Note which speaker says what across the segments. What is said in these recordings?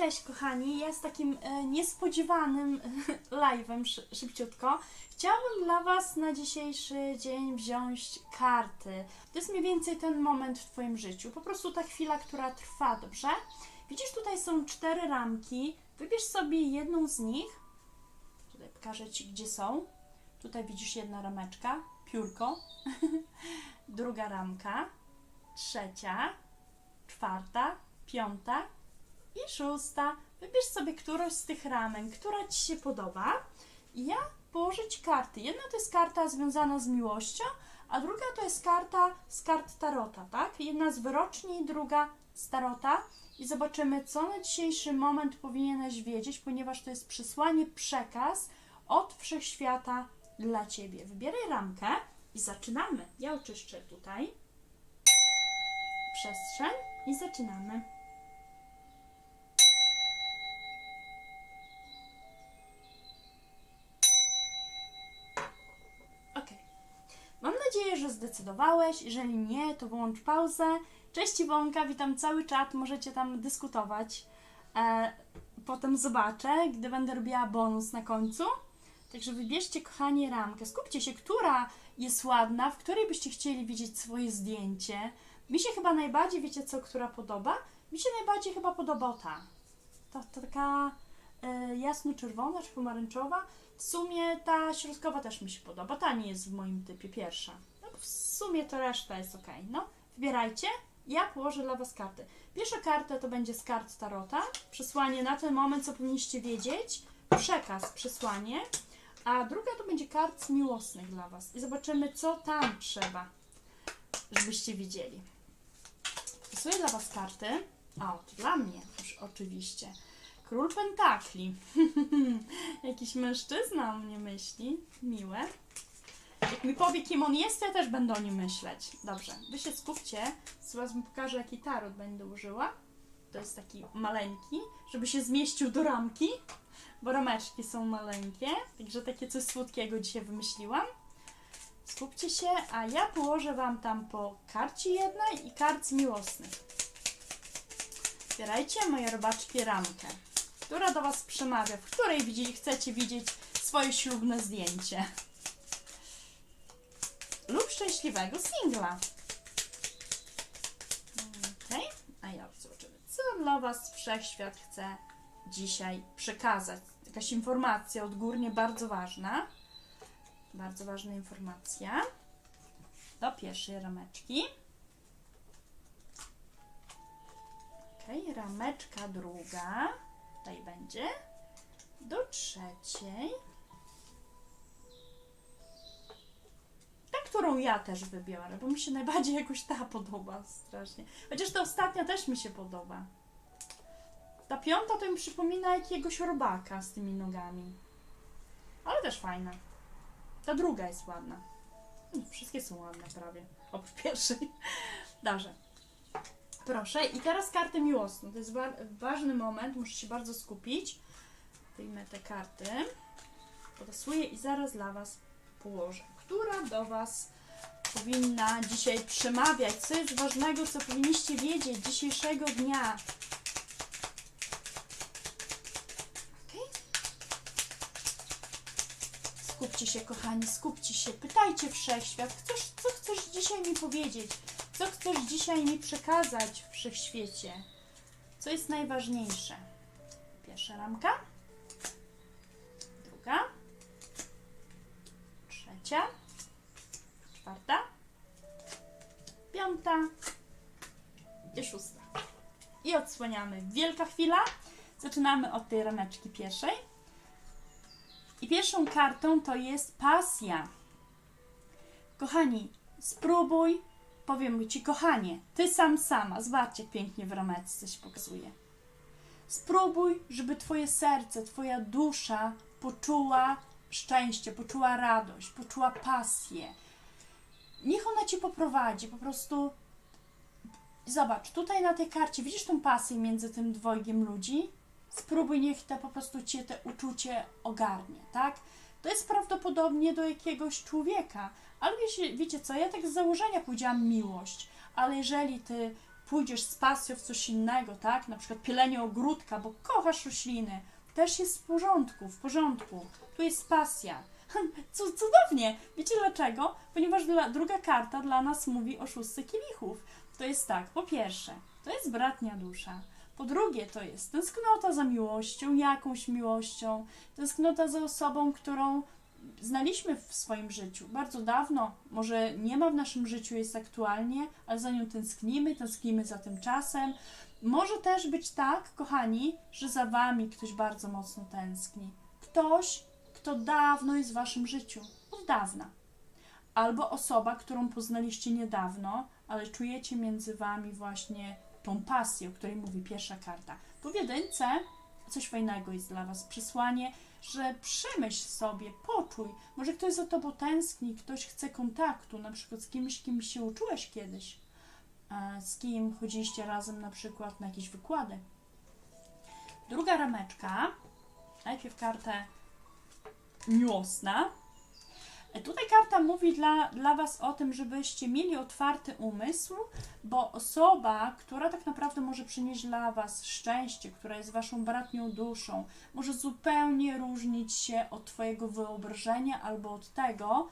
Speaker 1: cześć kochani. Ja z takim e, niespodziewanym live'em szy, szybciutko. Chciałabym dla Was na dzisiejszy dzień wziąć karty. To jest mniej więcej ten moment w Twoim życiu. Po prostu ta chwila, która trwa, dobrze? Widzisz, tutaj są cztery ramki. Wybierz sobie jedną z nich. Tutaj pokażę Ci, gdzie są. Tutaj widzisz jedna rameczka, piórko. Druga ramka, trzecia, czwarta, piąta i szósta. Wybierz sobie którąś z tych ramek, która Ci się podoba. I ja położę Ci karty. Jedna to jest karta związana z miłością, a druga to jest karta z kart Tarota, tak? Jedna z wyroczni, druga z Tarota. I zobaczymy, co na dzisiejszy moment powinieneś wiedzieć, ponieważ to jest przesłanie, przekaz od wszechświata dla Ciebie. Wybieraj ramkę i zaczynamy. Ja oczyszczę tutaj przestrzeń i zaczynamy. Nadzieję, że zdecydowałeś. Jeżeli nie, to wyłącz pauzę. Cześć Iwonka, witam cały czat, możecie tam dyskutować. E, potem zobaczę, gdy będę robiła bonus na końcu. Także wybierzcie, kochani, ramkę. Skupcie się, która jest ładna, w której byście chcieli widzieć swoje zdjęcie. Mi się chyba najbardziej, wiecie co, która podoba? Mi się najbardziej chyba podoba ta. Ta, ta taka jasno-czerwona czy pomarańczowa. W sumie ta środkowa też mi się podoba. Ta nie jest w moim typie pierwsza. No, w sumie to reszta jest ok. No, wybierajcie. Ja położę dla Was karty. Pierwsza karta to będzie z kart Tarota. Przesłanie na ten moment, co powinniście wiedzieć. Przekaz, przesłanie. A druga to będzie kart miłosnych dla Was. I zobaczymy, co tam trzeba, żebyście widzieli. Rysuję dla Was karty. O, to dla mnie, już oczywiście. Król Pentakli. Jakiś mężczyzna o mnie myśli. Miłe. Jak mi powie, kim on jest, ja też będę o nim myśleć. Dobrze, wy się skupcie. Zaraz wam pokażę, jaki tarot będę użyła. To jest taki maleńki, żeby się zmieścił do ramki, bo rameczki są maleńkie. Także takie coś słodkiego dzisiaj wymyśliłam. Skupcie się, a ja położę wam tam po karcie jednej i karcie miłosnych. Zbierajcie moje robaczki ramkę, która do Was przemawia, w której widzi, chcecie widzieć swoje ślubne zdjęcie. Lub szczęśliwego singla. Okej, a ja zobaczymy, co dla Was Wszechświat chce dzisiaj przekazać. Jakaś informacja odgórnie bardzo ważna. Bardzo ważna informacja. Do pierwszej rameczki. Ok, rameczka druga. Tutaj będzie. Do trzeciej. Ta, którą ja też wybiorę, bo mi się najbardziej jakoś ta podoba strasznie. Chociaż ta ostatnia też mi się podoba. Ta piąta to mi przypomina jakiegoś robaka z tymi nogami. Ale też fajna. Ta druga jest ładna. Wszystkie są ładne prawie. Oprócz pierwszej. Dobrze. Proszę. I teraz karty miłosne. To jest wa- ważny moment. Muszę się bardzo skupić. Wyjmę te karty. Podasuję i zaraz dla Was położę. Która do Was powinna dzisiaj przemawiać? Co jest ważnego, co powinniście wiedzieć dzisiejszego dnia? Skupcie się, kochani, skupcie się. Pytajcie wszechświat, chcesz, co chcesz dzisiaj mi powiedzieć? Co chcesz dzisiaj mi przekazać w wszechświecie? Co jest najważniejsze? Pierwsza ramka. Druga. Trzecia. Czwarta. Piąta. I szósta. I odsłaniamy. Wielka chwila. Zaczynamy od tej rameczki pierwszej. I pierwszą kartą to jest pasja. Kochani, spróbuj, powiem Ci, kochanie, Ty sam sama, zobaczcie jak pięknie w rameczce się pokazuje. Spróbuj, żeby Twoje serce, Twoja dusza poczuła szczęście, poczuła radość, poczuła pasję. Niech ona Cię poprowadzi, po prostu zobacz, tutaj na tej karcie, widzisz tą pasję między tym dwojgiem ludzi? spróbuj, niech te po prostu cię te uczucie ogarnie, tak? To jest prawdopodobnie do jakiegoś człowieka, ale wiecie, wiecie co, ja tak z założenia powiedziałam miłość, ale jeżeli ty pójdziesz z pasją w coś innego, tak? Na przykład pielenie ogródka, bo kochasz rośliny, też jest w porządku, w porządku. Tu jest pasja. Cudownie! Wiecie dlaczego? Ponieważ dla, druga karta dla nas mówi o szóstce kielichów. To jest tak, po pierwsze, to jest bratnia dusza. Po drugie, to jest tęsknota za miłością, jakąś miłością, tęsknota za osobą, którą znaliśmy w swoim życiu bardzo dawno. Może nie ma w naszym życiu, jest aktualnie, ale za nią tęsknimy, tęsknimy za tym czasem. Może też być tak, kochani, że za wami ktoś bardzo mocno tęskni. Ktoś, kto dawno jest w waszym życiu, od dawna. Albo osoba, którą poznaliście niedawno, ale czujecie między wami właśnie tą pasję, o której mówi pierwsza karta. Tu jedynce coś fajnego jest dla was. Przesłanie, że przemyśl sobie, poczuj. Może ktoś za tobą tęskni, ktoś chce kontaktu, na przykład z kimś, kim się uczyłeś kiedyś, e, z kim chodziliście razem na przykład na jakieś wykłady. Druga rameczka, najpierw kartę miłosna. Tutaj karta mówi dla, dla Was o tym, żebyście mieli otwarty umysł, bo osoba, która tak naprawdę może przynieść dla Was szczęście, która jest Waszą bratnią duszą, może zupełnie różnić się od Twojego wyobrażenia albo od tego,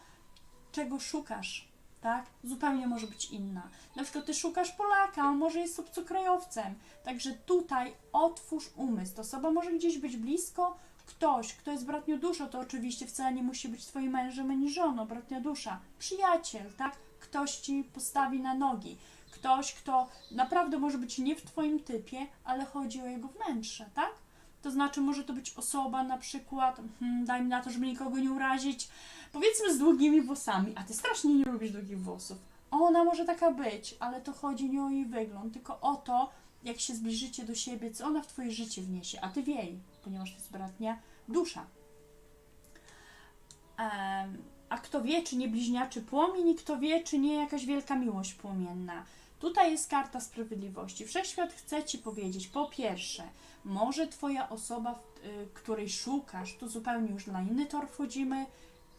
Speaker 1: czego szukasz. Tak? Zupełnie może być inna. Na przykład ty szukasz Polaka, on może jest obcokrajowcem. Także tutaj otwórz umysł. Ta osoba może gdzieś być blisko, ktoś, kto jest bratnią duszą, to oczywiście wcale nie musi być twoim mężem ani żoną, bratnia dusza, przyjaciel, tak? Ktoś ci postawi na nogi. Ktoś, kto naprawdę może być nie w twoim typie, ale chodzi o jego wnętrze, tak? To znaczy, może to być osoba na przykład, hmm, daj mi na to, żeby nikogo nie urazić, powiedzmy z długimi włosami, a ty strasznie nie lubisz długich włosów. Ona może taka być, ale to chodzi nie o jej wygląd, tylko o to, jak się zbliżycie do siebie, co ona w twoje życie wniesie, a ty w jej, ponieważ to jest bratnia dusza. Em, a kto wie, czy nie bliźniaczy płomień, i kto wie, czy nie jakaś wielka miłość płomienna. Tutaj jest karta sprawiedliwości. Wszechświat chce Ci powiedzieć, po pierwsze, może Twoja osoba, y, której szukasz, tu zupełnie już na inny tor wchodzimy,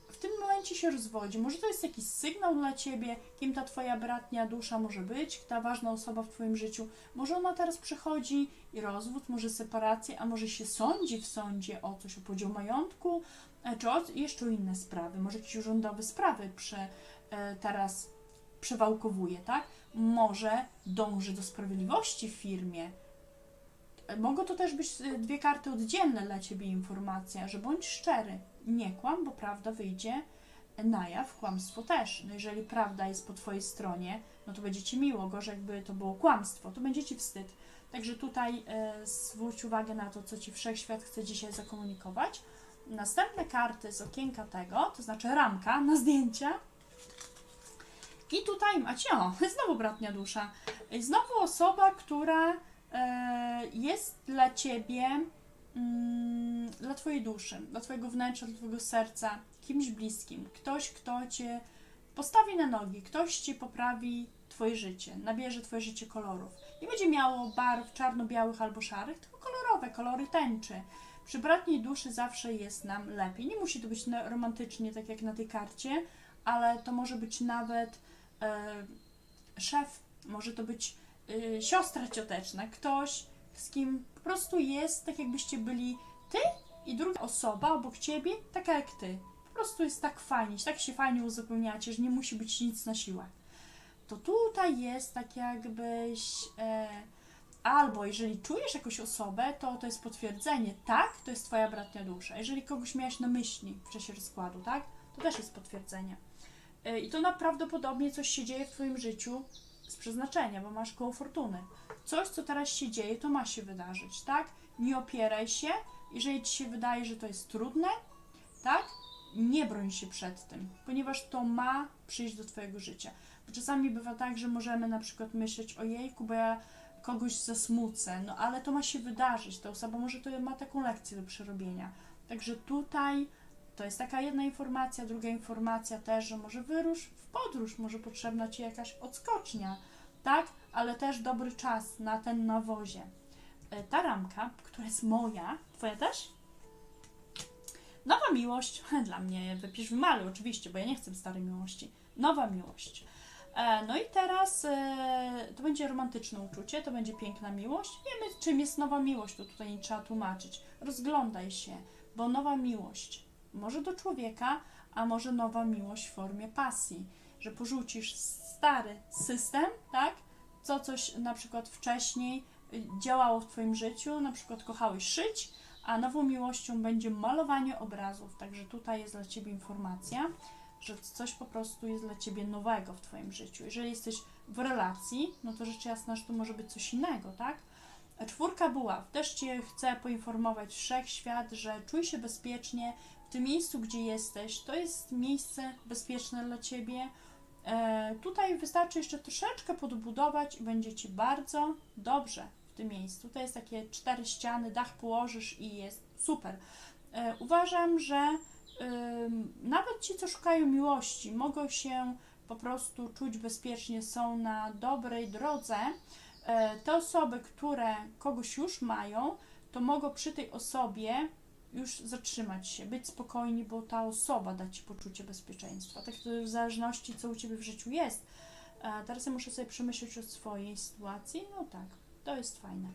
Speaker 1: w tym momencie się rozwodzi. Może to jest jakiś sygnał dla Ciebie, kim ta Twoja bratnia dusza może być, ta ważna osoba w Twoim życiu. Może ona teraz przechodzi i rozwód, może separację, a może się sądzi w sądzie o coś, o podział majątku, e, czy o, jeszcze inne sprawy. Może jakieś urzędowe sprawy prze, e, teraz przewałkowuje, tak? Może dąży do sprawiedliwości w firmie. E, Mogą to też być dwie karty oddzielne dla Ciebie informacja, że bądź szczery, nie kłam, bo prawda wyjdzie na jaw, kłamstwo też. No jeżeli prawda jest po Twojej stronie, no to będzie Ci miło, gorzej jakby to było kłamstwo, to będzie Ci wstyd. Także tutaj e, zwróć uwagę na to, co Ci Wszechświat chce dzisiaj zakomunikować. Następne karty z okienka tego, to znaczy ramka na zdjęcia. I tutaj macie, o, znowu bratnia dusza. Znowu osoba, która e, jest dla Ciebie, dla Twojej duszy, dla Twojego wnętrza, dla Twojego serca, kimś bliskim. Ktoś, kto Cię postawi na nogi, ktoś Ci poprawi Twoje życie, nabierze Twoje życie kolorów. Nie będzie miało barw czarno-białych albo szarych, tylko kolorowe, kolory tęczy. Przy bratniej duszy zawsze jest nam lepiej. Nie musi to być romantycznie, tak jak na tej karcie, ale to może być nawet e, szef, może to być e, siostra cioteczna, ktoś, z kim po prostu jest tak, jakbyście byli ty i druga osoba obok ciebie, taka jak ty. Po prostu jest tak fajnie, tak się fajnie uzupełniacie, że nie musi być nic na siłę. To tutaj jest tak jakbyś. E, albo jeżeli czujesz jakąś osobę, to to jest potwierdzenie, tak, to jest twoja bratnia dusza. Jeżeli kogoś miałeś na myśli w czasie rozkładu, tak, to też jest potwierdzenie. E, I to prawdopodobnie coś się dzieje w twoim życiu z przeznaczenia, bo masz koło fortuny. Coś, co teraz się dzieje, to ma się wydarzyć, tak? Nie opieraj się, jeżeli ci się wydaje, że to jest trudne, tak? Nie broń się przed tym, ponieważ to ma przyjść do twojego życia. Bo czasami bywa tak, że możemy na przykład myśleć, ojejku, bo ja kogoś zasmucę, no ale to ma się wydarzyć, ta osoba może to ma taką lekcję do przerobienia. Także tutaj to jest taka jedna informacja, druga informacja też, że może wyrusz w podróż, może potrzebna Ci jakaś odskocznia, tak? Ale też dobry czas na ten nawozie. E, Ta ramka, która jest moja, Twoja też? Nowa miłość, dla mnie wypisz w malu oczywiście, bo ja nie chcę starej miłości. Nowa miłość. E, No i teraz e, to będzie romantyczne uczucie, to będzie piękna miłość. Wiemy, czym jest nowa miłość, to tutaj nie trzeba tłumaczyć. Rozglądaj się, bo nowa miłość może do człowieka, a może nowa miłość w formie pasji, że porzucisz stary system, tak? Co coś na przykład wcześniej y, działało w Twoim życiu, na przykład kochałeś szyć, a nową miłością będzie malowanie obrazów. Także tutaj jest dla Ciebie informacja, że coś po prostu jest dla Ciebie nowego w Twoim życiu. Jeżeli jesteś w relacji, no to rzecz jasna, że to może być coś innego, tak? Czwórka buław. Też Cię chcę poinformować wszechświat, że czuj się bezpiecznie w tym miejscu, gdzie jesteś. To jest miejsce bezpieczne dla Ciebie. E, tutaj wystarczy jeszcze troszeczkę podbudować i będzie Ci bardzo dobrze w tym miejscu. To jest takie cztery ściany, dach położysz i jest super. E, uważam, że ym, nawet ci, co szukają miłości, mogą się po prostu czuć bezpiecznie, są na dobrej drodze. E, te osoby, które kogoś już mają, to mogą przy tej osobie już zatrzymać się, być spokojni, bo ta osoba da ci poczucie bezpieczeństwa. Tak w zależności, co u ciebie w życiu jest. E, teraz ja muszę sobie przemyśleć o swojej sytuacji. No tak, to jest fajne.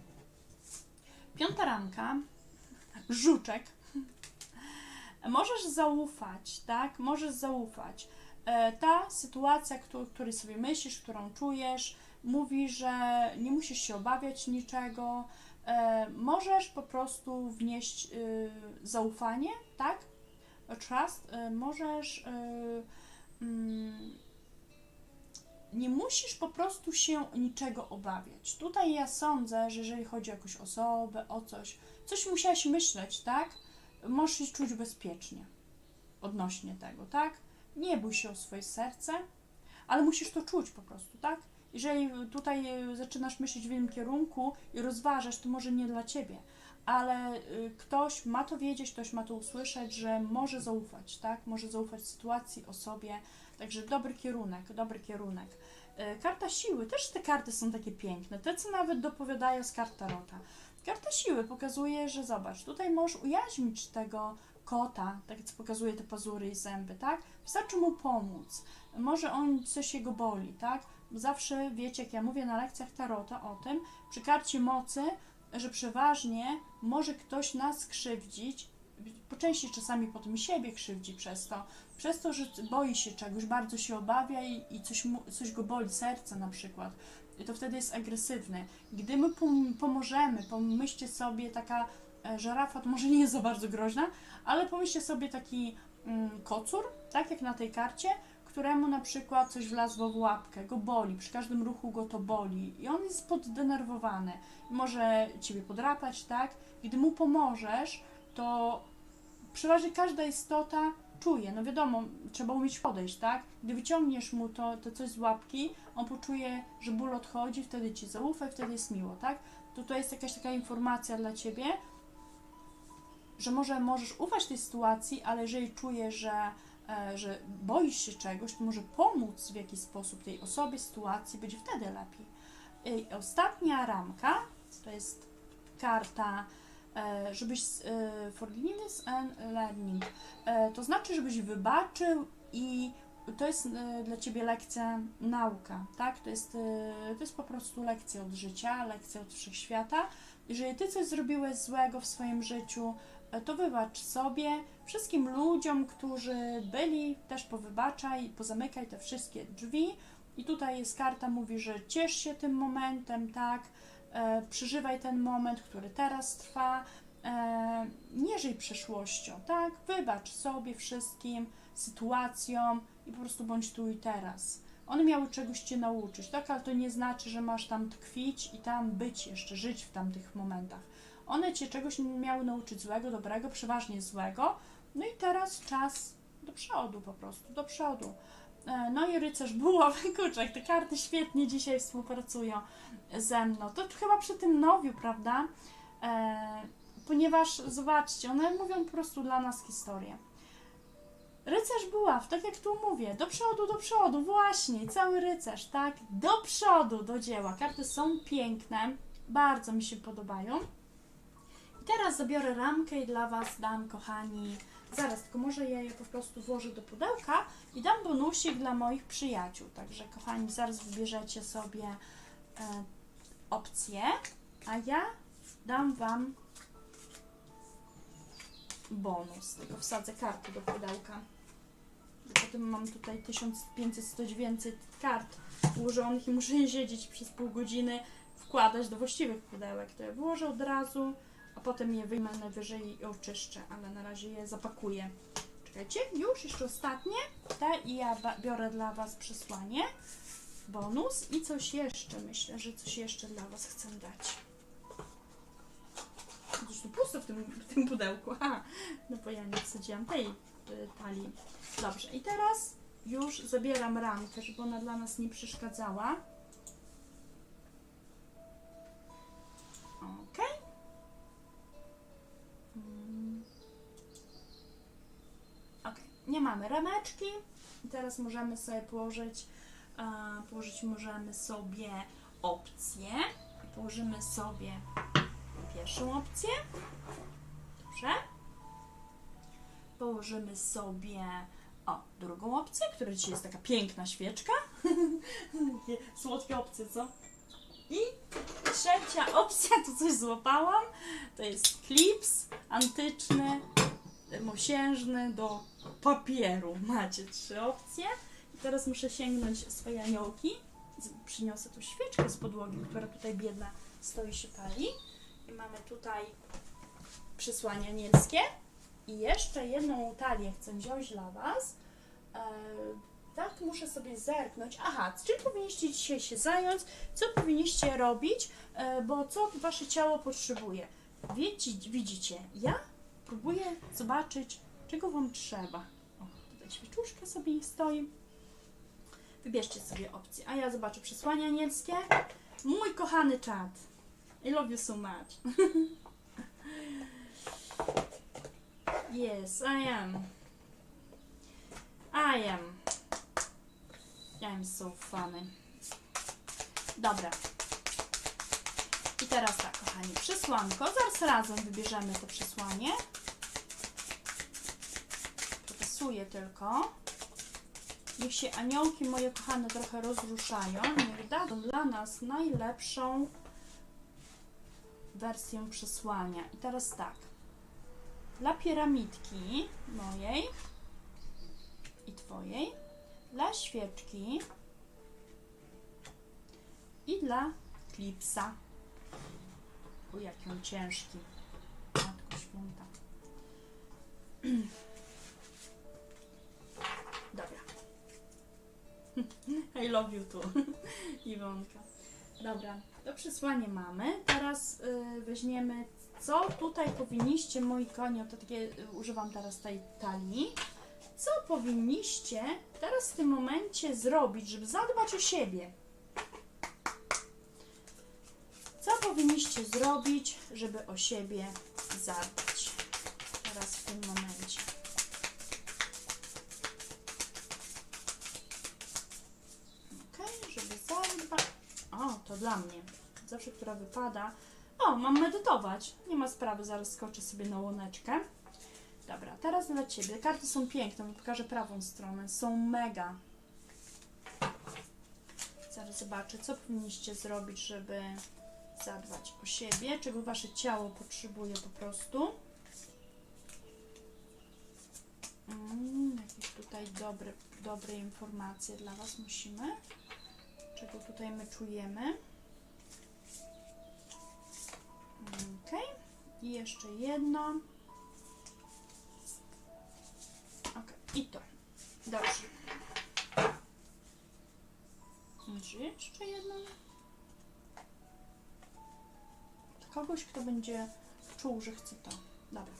Speaker 1: Piąta ramka, żuczek. Możesz zaufać, tak? Możesz zaufać. E, Ta sytuacja, któ- której sobie myślisz, którą czujesz, mówi, że nie musisz się obawiać niczego. E, Możesz po prostu wnieść y, zaufanie, tak? Trust. E, Możesz. y, mm, nie musisz po prostu się niczego obawiać. Tutaj ja sądzę, że jeżeli chodzi o jakąś osobę, o coś, coś musiałaś myśleć, tak? Możesz się czuć bezpiecznie odnośnie tego, tak? Nie bój się o swoje serce, ale musisz to czuć po prostu, tak? Jeżeli tutaj e, zaczynasz myśleć w innym kierunku i rozważasz, to może nie dla ciebie, ale y, ktoś ma to wiedzieć, ktoś ma to usłyszeć, że może zaufać, tak? Może zaufać sytuacji, osobie. Także dobry kierunek, dobry kierunek. E, Karta siły, też te karty są takie piękne, te co nawet dopowiadają z kart Tarota. Karta siły pokazuje, że zobacz, tutaj możesz ujaźnić tego kota, tak co pokazuje te pazury i zęby, tak? Wystarczy mu pomóc. Może on coś jego boli, tak? Zawsze wiecie, jak ja mówię na lekcjach Tarota o tym, przy karcie mocy, że przeważnie może ktoś nas krzywdzić, po części czasami potem siebie krzywdzi przez to, przez to, że boi się czegoś, bardzo się obawia i, i coś, mu, coś go boli, serce na przykład. I to wtedy jest agresywny. Gdy my pom- pomożemy, pomyślcie sobie, taka e, żerafa to może nie jest za bardzo groźna, ale pomyślcie sobie taki mm, kocur, tak jak na tej karcie, któremu na przykład coś wlazło w łapkę, go boli, przy każdym ruchu go to boli i on jest poddenerwowany. Może ciebie podrapać, tak? Gdy mu pomożesz, to przeważnie każda istota czuje, no wiadomo, trzeba umieć podejść, tak? Gdy wyciągniesz mu to, to coś z łapki, on poczuje, że ból odchodzi, wtedy ci zaufa i wtedy jest miło, tak? To to jest jakaś taka informacja dla ciebie, że może możesz ufać tej sytuacji, ale jeżeli czujesz, że, że boisz się czegoś, to może pomóc w jakiś sposób tej osobie, sytuacji, będzie wtedy lepiej. I ostatnia ramka to jest karta e, żebyś e, forgiveness and learning. E, To znaczy, żebyś wybaczył i to jest e, dla ciebie lekcja nauka, tak? To jest, e, to jest po prostu lekcja od życia, lekcja od wszechświata. Jeżeli ty coś zrobiłeś złego w swoim życiu, e, to wybacz sobie, wszystkim ludziom, którzy byli, też powybaczaj, pozamykaj te wszystkie drzwi. I tutaj jest karta, mówi, że ciesz się tym momentem, tak? E, przeżywaj ten moment, który teraz trwa. E, nie żyj przeszłością, tak? Wybacz sobie wszystkim, sytuacjom i po prostu bądź tu i teraz. One miały czegoś cię nauczyć, tak? Ale to nie znaczy, że masz tam tkwić i tam być jeszcze, żyć w tamtych momentach. One cię czegoś miały nauczyć złego, dobrego, przeważnie złego. No i teraz czas do przodu po prostu, do przodu. E, No i rycerz bułowy, kurczę, jak te karty świetnie dzisiaj współpracują ze mną. To chyba przy tym nowiu, prawda? E, ponieważ zobaczcie, one mówią po prostu dla nas historię. Rycerz buław, tak jak tu mówię, do przodu, do przodu, właśnie, cały rycerz, tak? Do przodu, do dzieła. Karty są piękne, bardzo mi się podobają. I teraz zabiorę ramkę i dla Was dam, kochani, Zaraz, tylko może ja je po prostu włożę do pudełka i dam bonusik dla moich przyjaciół. Także kochani, zaraz wybierzecie sobie e, opcję, a ja dam Wam bonus. Tylko wsadzę karty do pudełka. Potem mam tutaj 1500, 100, 900 kart ułożonych i muszę je siedzieć przez pół godziny, wkładać do właściwych pudełek. To je włożę od razu, a potem je wyjmę najwyżej i oczyszczę, ale na razie je zapakuję. Czekajcie, już jeszcze ostatnie. Te i ja biorę dla Was przesłanie. Bonus i coś jeszcze. Myślę, że coś jeszcze dla Was chcę dać. Już tu pusto w tym, w tym pudełku. Aha, no bo ja nie wsadziłam tej y, talii. Dobrze, i teraz już zabieram ramkę, żeby ona dla nas nie przeszkadzała. Nie mamy rameczki. Teraz możemy sobie położyć, e, położyć możemy sobie opcję. Położymy sobie pierwszą opcję. Dobrze. Położymy sobie o, drugą opcję, która dzisiaj jest taka piękna świeczka. Słodkie opcje, co? I trzecia opcja, tu coś złapałam, to jest klips antyczny, mosiężny do papieru. Macie trzy opcje. I teraz muszę sięgnąć swoje aniołki. Przyniosę tu świeczkę z podłogi, która tutaj biedna stoi się pali. I mamy tutaj przysłanie anielskie. I jeszcze jedną talię chcę wziąć dla Was. E, tak, muszę sobie zerknąć. Aha, czym powinniście dzisiaj się zająć? Co powinniście robić? E, bo co Wasze ciało potrzebuje? Wiecie, widzicie, ja próbuję zobaczyć, czego Wam trzeba. O, tutaj świeczuszka sobie stoi. Wybierzcie sobie opcję. A ja zobaczę przesłanie anielskie. Mój kochany czat. I love you so much. Yes, I am. I am. I'm so funny. Dobra. I teraz tak, kochani, przesłanko. Zaraz razem wybierzemy to przesłanie. Popisuję tylko. Niech się aniołki moje kochane trochę rozruszają. Niech dadzą dla nas najlepszą wersję przesłania. I teraz tak. Dla piramidki mojej i twojej, dla świeczki i dla klipsa. O, jaki on ciężki. Matko święta. I love you too, Iwonka. Dobra, to przesłanie mamy. Teraz y, weźmiemy, co tutaj powinniście, moi konie, to takie, y, używam teraz tej talii. Co powinniście teraz w tym momencie zrobić, żeby zadbać o siebie? Co powinniście zrobić, żeby o siebie zadbać? Teraz w tym momencie. To dla mnie. Zawsze, która wypada. O, mam medytować. Nie ma sprawy, zaraz skoczę sobie na łoneczkę. Dobra, teraz dla Ciebie. Karty są piękne, pokażę prawą stronę. Są mega. Zaraz zobaczę, co powinniście zrobić, żeby zadbać o siebie, czego Wasze ciało potrzebuje po prostu. Mm, jakieś tutaj dobre, dobre informacje dla Was musimy. Czego tutaj my czujemy. Ok. I jeszcze jedno. Ok. I to. Dobrze. Może jeszcze jedno. Kogoś, kto będzie czuł, że chce to. Dobra.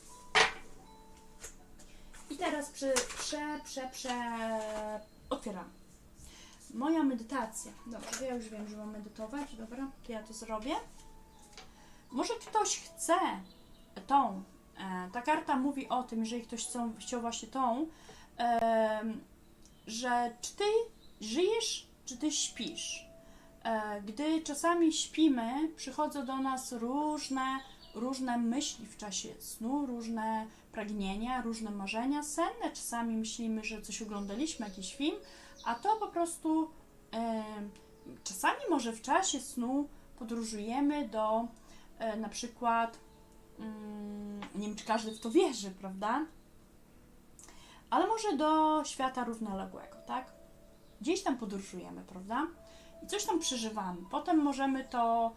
Speaker 1: I teraz prze, prze, prze, prze... Otwieram. Moja medytacja. Dobrze, ja już wiem, że mam medytować. Dobra, to ja to zrobię. Może ktoś chce tą. E, ta karta mówi o tym, jeżeli ktoś chcą, chciał właśnie tą, em, że czy ty żyjesz, czy ty śpisz. E, Gdy czasami śpimy, przychodzą do nas różne różne myśli w czasie snu, różne pragnienia, różne marzenia senne. Czasami myślimy, że coś oglądaliśmy, jakiś film, a to po prostu e, czasami może w czasie snu podróżujemy do e, na przykład, mm, nie wiem czy każdy w to wierzy, prawda? Ale może do świata równoległego, tak? Gdzieś tam podróżujemy, prawda? I coś tam przeżywamy. Potem możemy to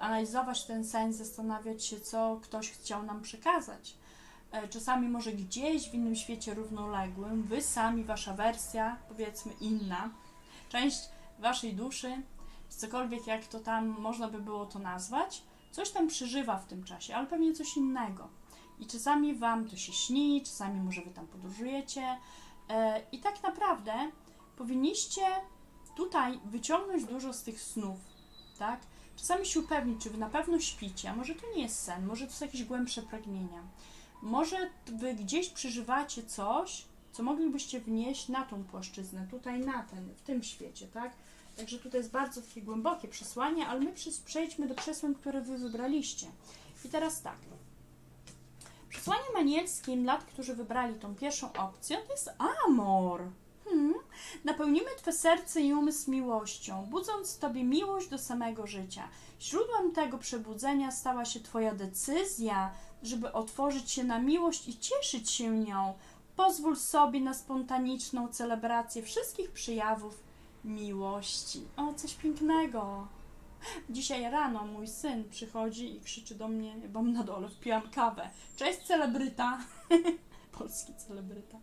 Speaker 1: analizować ten sen, zastanawiać się, co ktoś chciał nam przekazać. E, Czasami może gdzieś w innym świecie równoległym, wy sami, wasza wersja, powiedzmy inna, część waszej duszy, cokolwiek jak to tam można by było to nazwać, coś tam przeżywa w tym czasie, ale pewnie coś innego. I czasami wam to się śni, czasami może wy tam podróżujecie. E, I tak naprawdę powinniście tutaj wyciągnąć dużo z tych snów, tak? Czasami się upewnić, czy wy na pewno śpicie, a może to nie jest sen, może to są jakieś głębsze pragnienia. Może wy gdzieś przeżywacie coś, co moglibyście wnieść na tą płaszczyznę, tutaj na ten, w tym świecie, tak? Także tutaj jest bardzo takie głębokie przesłanie, ale my przejdźmy do przesłań, które wy wybraliście. I teraz tak. Przesłanie manieckim dla tych, którzy wybrali tą pierwszą opcję, to jest amor. Hmm. Napełnimy Twe serce i umysł miłością, budząc w Tobie miłość do samego życia. Źródłem tego przebudzenia stała się Twoja decyzja, żeby otworzyć się na miłość i cieszyć się nią. Pozwól sobie na spontaniczną celebrację wszystkich przejawów miłości. O, coś pięknego. Dzisiaj rano mój syn przychodzi i krzyczy do mnie, bo na dole wpiłam kawę. Cześć celebryta. Polski celebryta.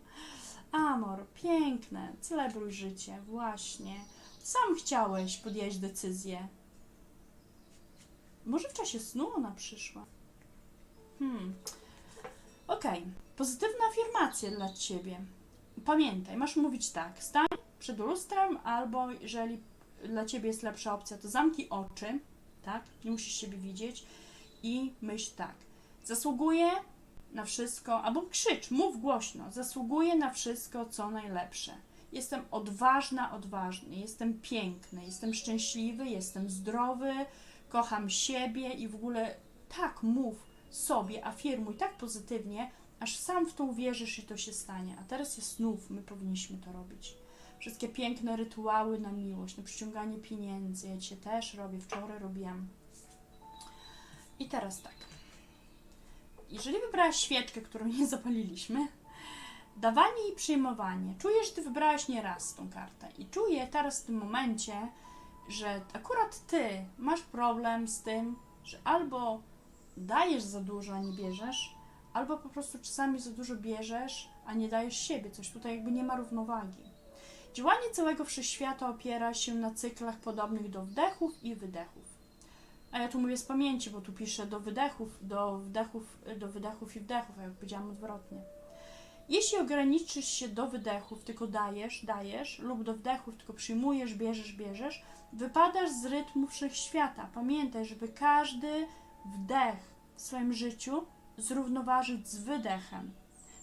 Speaker 1: Amor, piękne, celebruj życie, właśnie. Sam chciałeś podjąć decyzję. Może w czasie snu ona przyszła. Hmm. Okej, pozytywna afirmacja dla ciebie. Pamiętaj, masz mówić tak. Stań przed lustrem, albo jeżeli dla ciebie jest lepsza opcja, to zamknij oczy, tak? Nie musisz siebie widzieć i myśl tak. Zasługuję na wszystko, albo krzycz, mów głośno. Zasługuję na wszystko, co najlepsze. Jestem odważna, odważny, jestem piękny, jestem szczęśliwy, jestem zdrowy, kocham siebie i w ogóle tak mów sobie, afirmuj tak pozytywnie, aż sam w to uwierzysz i to się stanie. A teraz jest znów, my powinniśmy to robić. Wszystkie piękne rytuały na miłość, na przyciąganie pieniędzy, ja dzisiaj też robię, wczoraj robiłam. I teraz tak. Jeżeli wybrałaś świeczkę, którą nie zapaliliśmy, dawanie i przyjmowanie. Czuję, że ty wybrałaś nie raz tą kartę i czuję teraz w tym momencie, że akurat ty masz problem z tym, że albo dajesz za dużo, a nie bierzesz, albo po prostu czasami za dużo bierzesz, a nie dajesz siebie. Coś tutaj jakby nie ma równowagi. Działanie całego wszechświata opiera się na cyklach podobnych do wdechów i wydechów. A ja tu mówię z pamięci, bo tu piszę do wydechów, do wdechów, do wydechów i wdechów, a jak powiedziałam odwrotnie. Jeśli ograniczysz się do wydechów, tylko dajesz, dajesz, lub do wdechów, tylko przyjmujesz, bierzesz, bierzesz, wypadasz z rytmu wszechświata. Pamiętaj, żeby każdy wdech w swoim życiu zrównoważyć z wydechem.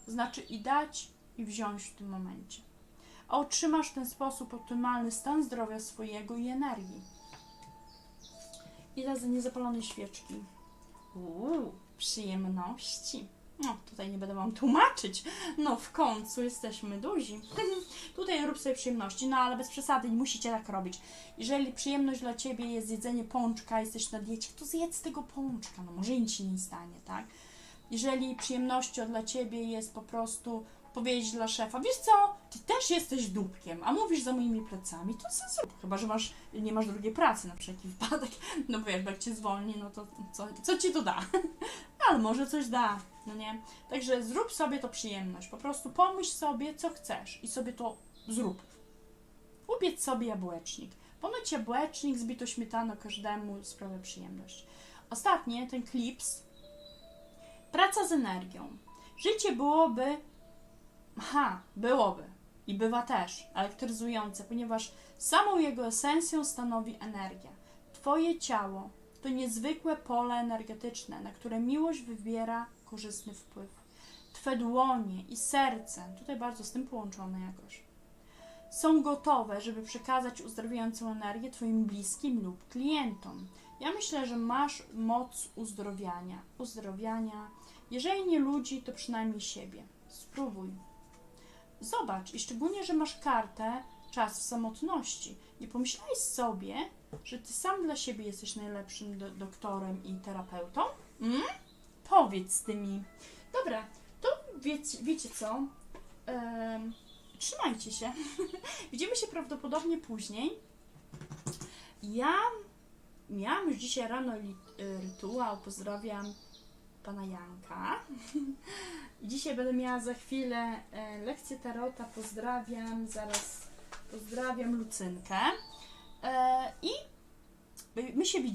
Speaker 1: To znaczy i dać, i wziąć w tym momencie. A otrzymasz w ten sposób optymalny stan zdrowia swojego i energii. Ile za niezapalonej świeczki? Uuu, przyjemności. No, tutaj nie będę Wam tłumaczyć. No, w końcu jesteśmy duzi. tutaj rób sobie przyjemności, no ale bez przesady, nie musicie tak robić. Jeżeli przyjemność dla Ciebie jest jedzenie pączka, jesteś na diecie, to zjedz tego pączka, no może nic się nie stanie, tak? Jeżeli przyjemnością dla Ciebie jest po prostu powiedzieć dla szefa, wiesz co, ty też jesteś dupkiem, a mówisz za moimi plecami, to co zrób. Chyba, że masz, nie masz drugiej pracy na wszelki wypadek, no bo jak cię zwolni, no to co, co ci to da? Ale może coś da, no nie? Także zrób sobie to przyjemność, po prostu pomyśl sobie, co chcesz i sobie to zrób. Upiec sobie jabłecznik. Ponoć jabłecznik z bitą śmietaną każdemu sprawia przyjemność. Ostatnie, ten klips. Praca z energią. Życie byłoby Aha, byłoby i bywa też elektryzujące, ponieważ samą jego esencją stanowi energia. Twoje ciało to niezwykłe pole energetyczne, na które miłość wywiera korzystny wpływ. Twe dłonie i serce, tutaj bardzo z tym połączone jakoś, są gotowe, żeby przekazać uzdrawiającą energię Twoim bliskim lub klientom. Ja myślę, że masz moc uzdrowiania. Uzdrowiania. Jeżeli nie ludzi, to przynajmniej siebie. Spróbuj. Zobacz, i szczególnie, że masz kartę czas w samotności. Nie pomyślałeś sobie, że ty sam dla siebie jesteś najlepszym do- doktorem i terapeutą? Mm? Powiedz z tymi. Dobra, to wiecie, wiecie co? Em, trzymajcie się. Widzimy się prawdopodobnie później. Ja miałam już dzisiaj rano y, rytuał. Pozdrawiam pana Janka. Dzisiaj będę miała za chwilę e, lekcję tarota. Pozdrawiam, zaraz pozdrawiam Lucynkę. E, I my się widzimy.